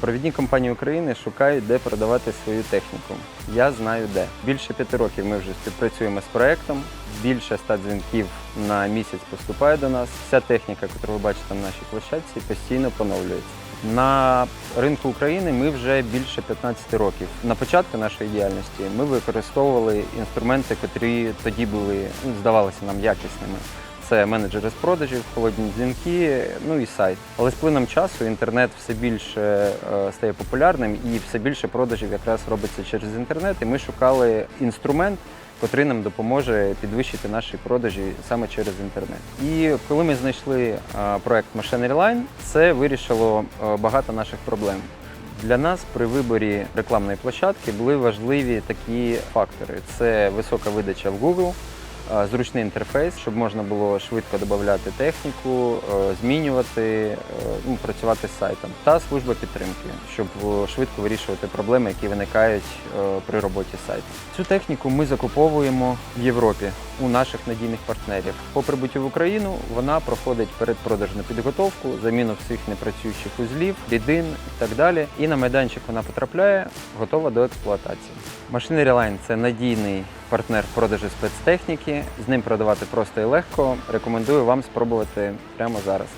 Провідні компанії України шукають, де продавати свою техніку. Я знаю де. Більше п'яти років ми вже співпрацюємо з проектом. Більше ста дзвінків на місяць поступає до нас. Вся техніка, яку ви бачите на нашій площадці, постійно поновлюється. На ринку України ми вже більше 15 років. На початку нашої діяльності ми використовували інструменти, котрі тоді були, ну, здавалися нам якісними. Це менеджери з продажів, холодні дзвінки, ну і сайт. Але з плином часу інтернет все більше е, стає популярним і все більше продажів якраз робиться через інтернет. І ми шукали інструмент, котрий нам допоможе підвищити наші продажі саме через інтернет. І коли ми знайшли е, проект Machinery Line, це вирішило е, багато наших проблем. Для нас при виборі рекламної площадки були важливі такі фактори: це висока видача в Google, зручний інтерфейс, щоб можна було швидко додати техніку, е, змінювати, е, ну, працювати з сайтом, та служба підтримки, щоб е, швидко вирішувати проблеми, які виникають е, при роботі сайту. Цю техніку ми закуповуємо в Європі у наших надійних партнерів. По прибуттю в Україну вона проходить передпродажну підготовку, заміну всіх непрацюючих узлів, рідин і так далі. І на майданчик вона потрапляє, готова до експлуатації. Machinery Line – це надійний партнер в продажі спецтехніки. З ним продавати просто і легко. Рекомендую вам спробувати прямо зараз.